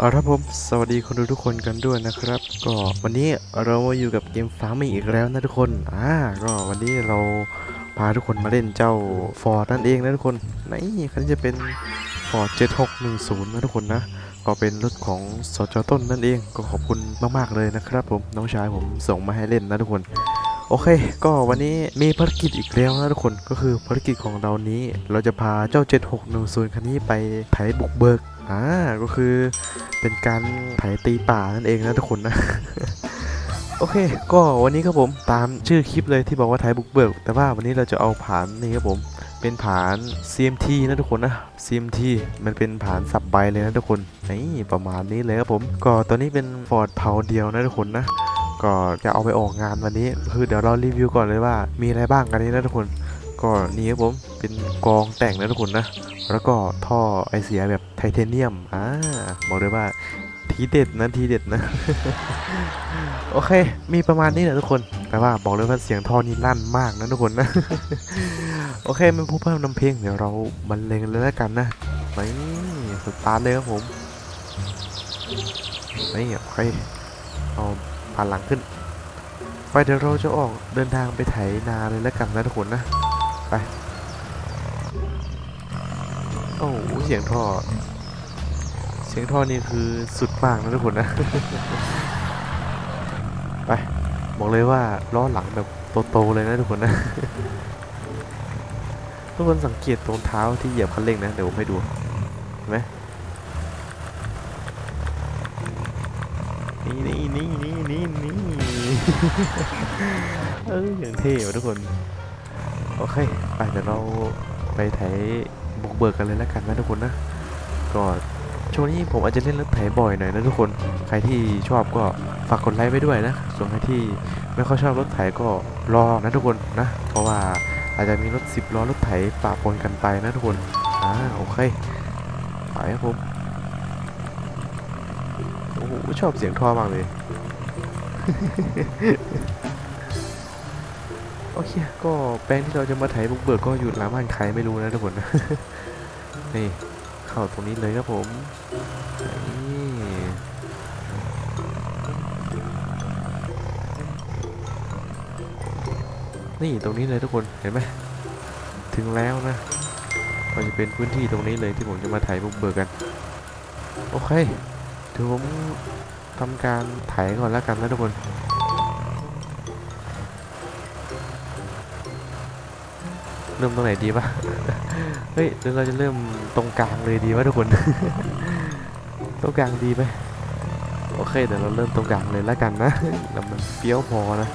เอาครับผมสวัสดีคนดูทุกคนกันด้วยนะครับ ก็วันนี้เรามาอยู่กับเกมฟาร์มอีกแล้วนะทุกคนอ่าก็วันนี้เราพาทุกคนมาเล่นเจ้าฟอร์ดนั่นเองนะทุกคนนี่คันจะเป็นฟอร์ด7610นะทุกคนนะก็เป็นรถของสจต้นนั่นเองก็ขอบคุณมากๆเลยนะครับ ผมน้องชายผมส่งมาให้เล่นนะทุกคน โอเค ก็วันนี้มีภารกิจอีกแล้วนะทุกคนก็คือภารกิจของเรานี้ เราจะพาเจ้า 7610 คันนี้ไปไถบุกเบิกอ่าก็คือเป็นการไถตีป่านั่นเองนะทุกคนนะ โอเค ก็วันนี้ครับผมตามชื่อคลิปเลยที่บอกว่าไทยบุกเบิก แต่ว่าวันนี้เราจะเอาผานนี่ครับผมเป็นผาน CMT นะทุกคนนะ CMT มันเป็นผานสับใบเลยนะทุกคนนี่ประมาณนี้เลยครับผม ก็ตัวนี้เป็นฟอร์ดเผาเดียวนะทุกคนนะ ก็จะเอาไปออกงานวันนี้ คือเดี๋ยวเรารีวิวก่อนเลยว่า มีอะไรบ้างกันนี้นะทุกคน ก็นี่ครับผมเป็นกองแต่งนะทุกคนนะ แล้วก็ท่อไอเสียแบบไทเทเนียมอ่าบอกเลยว่าทีเด็ดนะทีเด็ดนะ โอเค มีประมาณนี้แหละทุกคน แต่ว่าบอกเลยว่าเสียงท่อนี่ลั่นมากนะทุกคนนะ โอเคไม่พูดเพิ่มนำเพลงเดี๋ยวเราบรรเลงเลยแล้วกันนะนี่สตาร์ทเลยครับผมนี่โอเคเอา ผ่านหลังขึ้น ไปเดี๋ยวเราจะออกเดินทางไปไถนาเลยแล้วกันนะทุกคนนะ ไป โอ้โหเสียงท่อ เสียงท่อนี่คือสุดมากนะทุกคนนะ ไป บอกเลยว่าล้อหลังแบบโตๆเลยนะทุกคนนะ ทุกคนสังเกตตรงเท้าที่เหยียบคันเร่งนะ เดี๋ยวผมให้ดู เห็นไหม นี่นี่นี่นี่นี่นี่เอออย่างเท่ว่ะทุกคน โอเค ไปเดี๋ยวเราไปไถบุกเบิกกันเลยแล้วกันนะทุกคนนะก็ช่วงนี้ผมอาจจะเล่นรถไถบ่อยหน่อยนะทุกคน ใครที่ชอบก็ฝากกดไลค์ไว้ด้วยนะ ส่วนใครที่ไม่ค่อยชอบรถไถก็รอนะทุกคนนะ เพราะว่าอาจจะมีรถสิบล้อรถไถปะปนกันไปนะทุกคน อ่าโอเค ไปครับผม ชอบเสียงท่อมากเลย โอเค ก็แปลงที่เราจะมาไถบุกเบิกก็อยู่หลังบ้านใครไม่รู้นะทุกคนนี่ เข้าตรงนี้เลยครับผมนี่นี่ตรงนี้เลยทุกคนเห็นไหมถึงแล้วนะก็จะเป็นพื้นที่ตรงนี้เลยที่ผมจะมาไถบุกเบิกกัน โอเค เดี๋ยวผมทำการไถก่อนแล้วกันนะทุกคนเริ่มตรงไหนดีปะเฮ้ยเดี๋ยวเราจะเริ่มตรงกลางเลยดีวะทุกคน ตรงกลางดีไหมโอเคเดี๋ยวเราเริ่มตรงกลางเลยแล้วกันนะแล้วมันเปรี้ยวพอนะ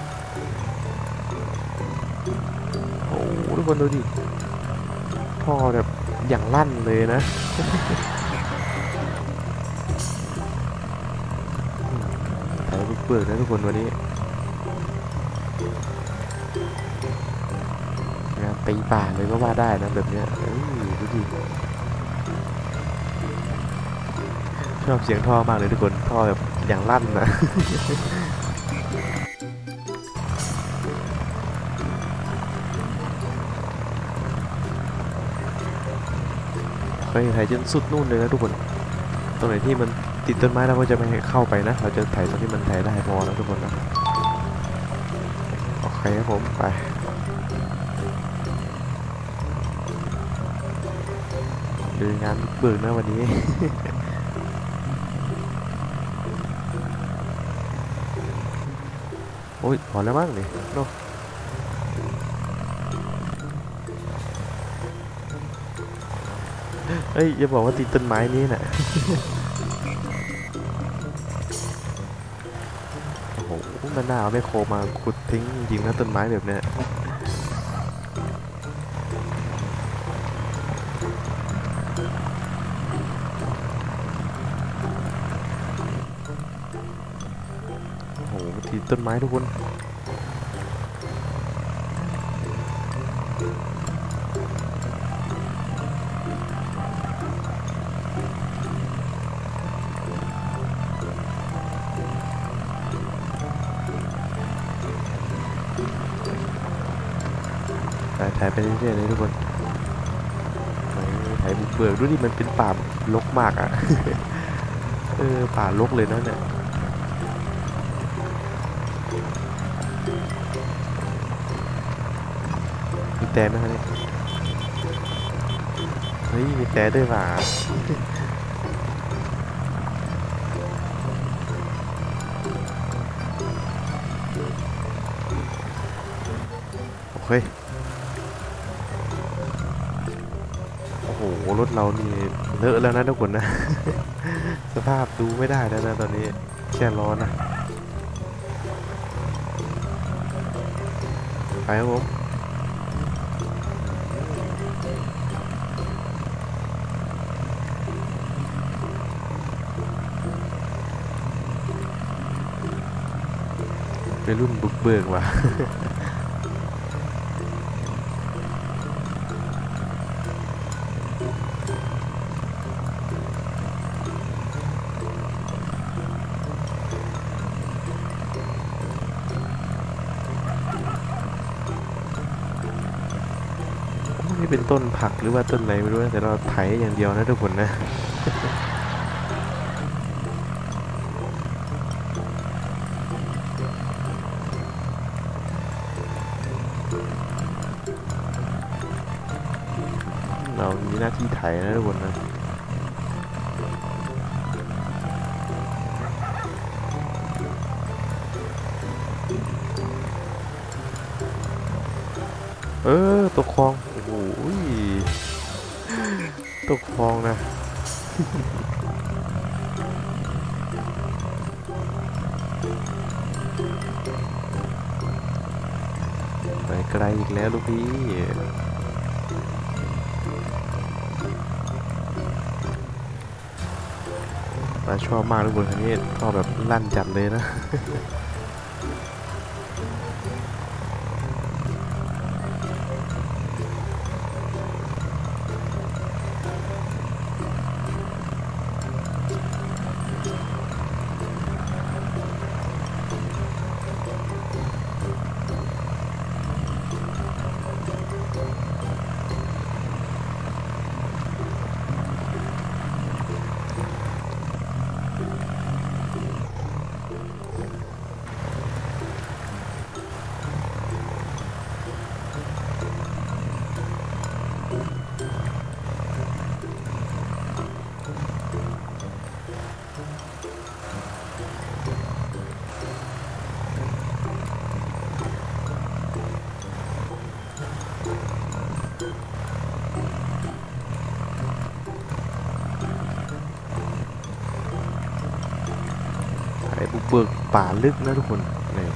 โอ้ทุกคนดูดิท่อแบบอย่างลั่นเลยนะ เบิกนะทุกคนวันนี้งานตีป่าเลยก็ว่าได้นะแบบเนี้ยเอ้ยดูดิชอบเสียงท่อมากเลยทุกคนท่อแบบอย่างลั่นนะเคยถ่ายจนสุดนู่นเลยนะทุกคน ตรงไหนที่มัน ติดต้นไม้เราก็จะไม่ให้เข้าไปนะ เราจะถ่ายตรงที่มันถ่ายได้พอนะทุกคนนะโอเคครับผมไปดูงานเบิกนะวันนี้โอ้ยพอแล้วมั้งนี่เนอะเฮ้ยอย่าบอกว่าติดต้นไม้นี้น่ะ มันน่าเอาไม่โครมาขุดทิ้งจริงนะต้นไม้แบบเนี้ยโอ้โหทีต้นไม้ทุกคน ไปเรื่อยๆเลยทุกคนถ่ายถ่ายบุกเบิกดูดิมันเป็นป่ารกมากอะ่ะ เออป่ารกเลยนะเนี่ยมีแต่ไหมคะเนี่ยเฮ้ยมีแต่ด้วยว่ะโอเค รถเรานี่เลอะแล้วนะทุกคนนะ สภาพดูไม่ได้แล้วนะตอนนี้แค่ร้อนนะ ไปครับผมเป็นรุ่นบุกเบิกว่ะ นี่ เป็นต้นผักหรือว่าต้นอะไรไม่รู้นะแต่เราไถอย่างเดียวนะทุกคนนะเรามีหน้าที่ไถนะทุกคนนะเออตกคลอง ตกคลองนะไปไกลอีกแล้วลูกพี่มาชอบมากทุกคนคันนี้ชอบแบบลั่นจัดเลยนะ บุกเบิกป่าลึกนะทุกคนนี่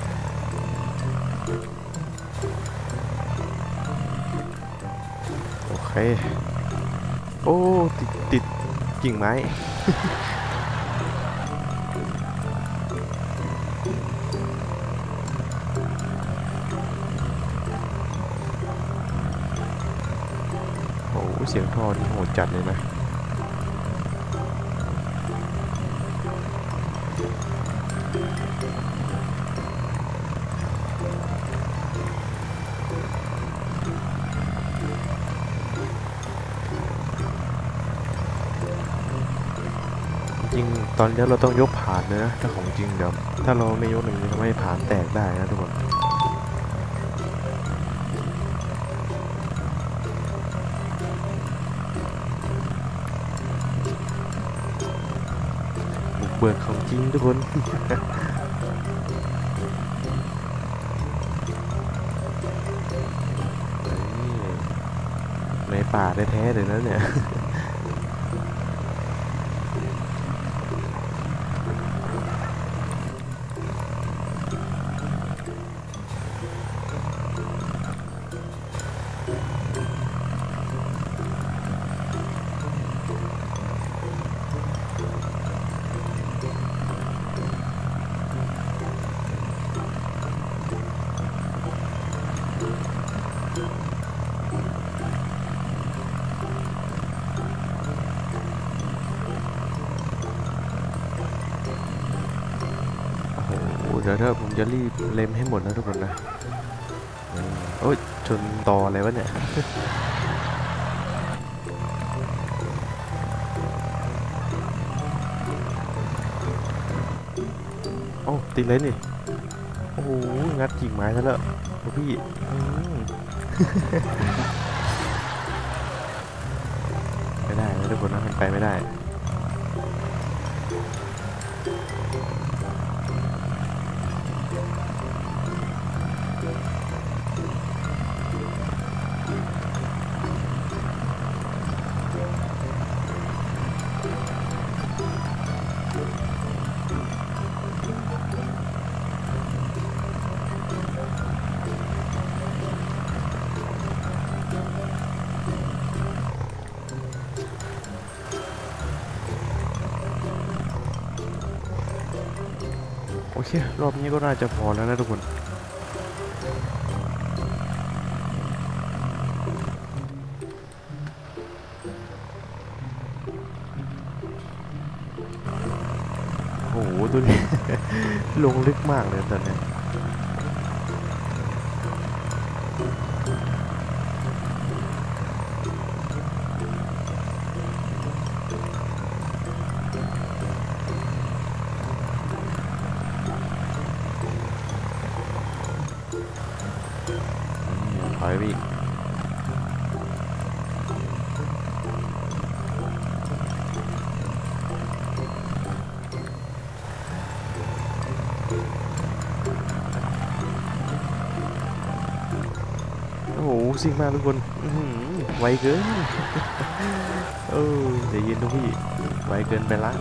โอเค โอ้ ติดติดกิ่งไม้ โอ้เสียงท่อนี่โหดจัดเลยนะ จริงตอนนี้เราต้องยกผ่านเลยนะถ้าของจริงเดี๋ยวถ้าเราไม่ยกหนึ่งมันจะทำให้ผ่านแตกได้นะทุกคนบุกเบิกของจริงทุกคนในป่าแท้ๆเลยนะเนี่ย โอ้โห เดี๋ยวถ้าผมจะรีบเล็มให้หมดนะทุกคนนะอโอ้ยชนต่ออะไรวะเนี่ยอ้ติดเลยนี่ โอ้โห งัดกิ่งไม้ซะแล้วพี่ไม่ได้นะทุกคนนะมันไปไม่ได้ อเค รอบนี้ก็น่าจะพอแล้วนะทุกคน โอ้โหตัวนี้ลงลึกมากเลยตอนนี้ ซิ่งมากทุกคนไวเกินเออเดี๋ยวเย็นทุกพี่ไวเกินไปละ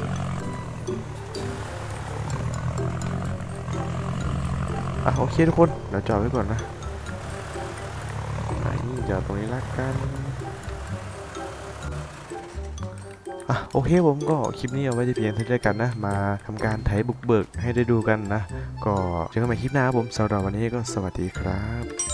อะโอเคทุกคนเดี๋ยวจอดไว้ก่อนนะไหนจอดตรงนี้ละกันอะโอเคผมก็คลิปนี้เอาไว้ที่เพียงเท่านี้กันนะ มาทำการไถบุกเบิกให้ได้ดูกันนะ ก็เจอกันใหม่คลิปหน้าครับผมสำหรับวันนี้ก็สวัสดีครับ